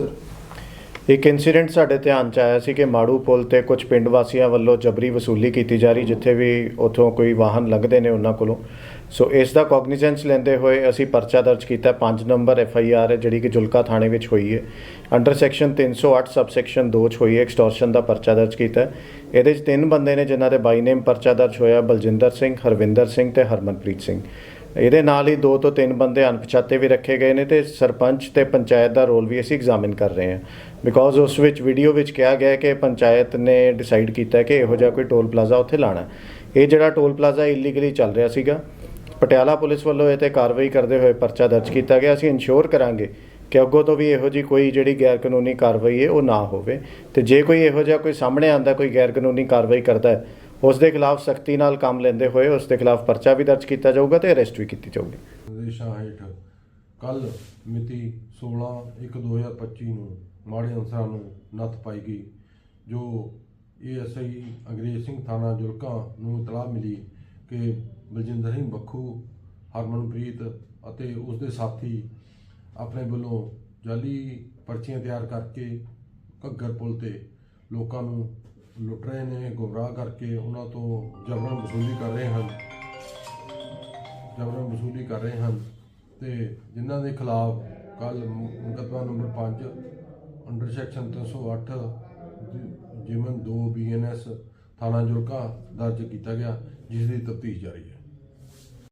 Sir. ਇੱਕ incident ਸਾਡੇ ਧਿਆਨ ਚ ਆਇਆ ਸੀ ਕਿ ਮਾੜੂ ਪੁਲ ਤੇ ਕੁਝ ਪਿੰਡ ਵਾਸੀਆਂ ਵੱਲੋਂ ਜਬਰੀ ਵਸੂਲੀ ਕੀਤੀ ਜਾ ਰਹੀ, ਜਿੱਥੇ ਵੀ ਉਥੋਂ ਕੋਈ ਵਾਹਨ ਲੰਘਦੇ ਨੇ ਉਹਨਾਂ ਕੋਲੋਂ। ਸੋ ਇਸ ਦਾ ਕੌਗਨੀਜ਼ੈਂਸ ਲੈਂਦੇ ਹੋਏ ਅਸੀਂ ਪਰਚਾ ਦਰਜ ਕੀਤਾ। 5 ਨੰਬਰ ਐਫ ਆਈ ਆਰ ਹੈ, ਜਿਹੜੀ ਕਿ ਜੁਲਕਾ ਥਾਣੇ ਵਿੱਚ ਹੋਈ ਹੈ। ਅੰਡਰ ਸੈਕਸ਼ਨ 308 ਸਬਸੈਕਸ਼ਨ 2 ਚ ਹੋਈ ਹੈ ਐਕਸਟੋਰਸ਼ਨ ਦਾ ਪਰਚਾ ਦਰਜ ਕੀਤਾ ਇਹਦੇ ਚ ਤਿੰਨ ਬੰਦੇ ਨੇ ਜਿਨ੍ਹਾਂ ਦੇ ਬਾਈ ਨੇਮ ਪਰਚਾ ਦਰਜ ਹੋਇਆ, ਬਲਜਿੰਦਰ ਸਿੰਘ, ਹਰਵਿੰਦਰ ਸਿੰਘ ਤੇ ਹਰਮਨਪ੍ਰੀਤ ਸਿੰਘ। ਇਹਦੇ ਨਾਲ ਹੀ ਦੋ ਤੋਂ ਤਿੰਨ ਬੰਦੇ ਅਣਪਛਾਤੇ ਵੀ ਰੱਖੇ ਗਏ ਨੇ ਤੇ ਸਰਪੰਚ ਤੇ ਪੰਚਾਇਤ ਦਾ ਰੋਲ ਵੀ ਅਸੀਂ ਐਗਜ਼ਾਮਿਨ ਕਰ ਰਹੇ ਹਾਂ। ਬਿਕੋਜ਼ ਉਸ ਵਿੱਚ ਵੀਡੀਓ ਵਿੱਚ ਕਿਹਾ ਗਿਆ ਕਿ ਪੰਚਾਇਤ ਨੇ ਡਿਸਾਈਡ ਕੀਤਾ ਕਿ ਇਹੋ ਜਿਹਾ ਕੋਈ ਟੋਲ ਪਲਾਜ਼ਾ ਉੱਥੇ ਲਾਣਾ ਇਹ ਜਿਹੜਾ ਟੋਲ ਪਲਾਜ਼ਾ ਇਲੀਗਲੀ ਚੱਲ ਰਿਹਾ ਸੀਗਾ, ਪਟਿਆਲਾ ਪੁਲਿਸ ਵੱਲੋਂ ਇਹ ਤੇ ਕਾਰਵਾਈ ਕਰਦੇ ਹੋਏ ਪਰਚਾ ਦਰਜ ਕੀਤਾ ਗਿਆ। ਅਸੀਂ ਇਨਸ਼ੋਰ ਕਰਾਂਗੇ ਕਿ ਅੱਗੋਂ ਤੋਂ ਵੀ ਇਹੋ ਜੀ ਕੋਈ ਜਿਹੜੀ ਗੈਰ ਕਾਨੂੰਨੀ ਕਾਰਵਾਈ ਹੈ, ਉਹ ਨਾ ਹੋਵੇ। ਤੇ ਜੇ ਕੋਈ ਇਹੋ ਜਿਹਾ ਕੋਈ ਸਾਹਮਣੇ ਆਂਦਾ ਕੋਈ ਗੈਰ ਕਾਨੂੰਨੀ ਕਾਰਵਾਈ ਕਰਦਾ ਹੈ ਉਸ ਦੇ ਖਿਲਾਫ ਸਖਤੀ ਨਾਲ ਕੰਮ ਲੈਂਦੇ ਹੋਏ ਉਸ ਦੇ ਖਿਲਾਫ ਪਰਚਾ ਵੀ ਦਰਜ ਕੀਤਾ ਜਾਊਗਾ ਤੇ ਅਰੈਸਟ ਵੀ ਕੀਤੀ ਜਾਊਗੀ। ਨਿਰਦੇਸ਼ਾਂ ਹੇਠ ਕੱਲ ਮਿਤੀ 16/1/2025 ਨੂੰ ਮਾੜੇ ਅਨਸਰਾਂ ਨੂੰ ਨੱਥ ਪਾਈ ਗਈ, ਜੋ ਏਐਸਆਈ ਅੰਗਰੇਜ਼ ਸਿੰਘ ਥਾਣਾ ਜੁਲਕਾ ਨੂੰ ਇਤਲਾਹ ਮਿਲੀ ਕਿ ਬਲਜਿੰਦਰ ਸਿੰਘ ਬੱਖੂ, ਹਰਮਨਪ੍ਰੀਤ ਅਤੇ ਉਸ ਦੇ ਸਾਥੀ ਆਪਣੇ ਵੱਲੋਂ ਜਾਲੀ ਪਰਚੀਆਂ ਤਿਆਰ ਕਰਕੇ ਘੱਗਰ ਪੁਲ ਤੇ ਲੋਕਾਂ ਨੂੰ ਲੁੱਟ ਰਹੇ ਨੇ, ਗੁੰਮਰਾਹ ਕਰਕੇ ਉਹਨਾਂ ਤੋਂ ਜਬਰਨ ਵਸੂਲੀ ਕਰ ਰਹੇ ਹਨ। ਜਬਰਨ ਵਸੂਲੀ ਕਰ ਰਹੇ ਹਨ ਤੇ ਜਿਨ੍ਹਾਂ ਦੇ ਖਿਲਾਫ ਕੱਲ ਮੁਕੱਦਮਾ ਨੰਬਰ 5 ਅੰਡਰ ਸੈਕਸ਼ਨ 308 ਜਿਮਨ 2 ਬੀਐਨਐਸ ਥਾਣਾ ਜੁਲਕਾ ਦਰਜ ਕੀਤਾ ਗਿਆ, ਜਿਸ ਦੀ ਤਫਤੀਸ਼ ਜਾਰੀ ਹੈ।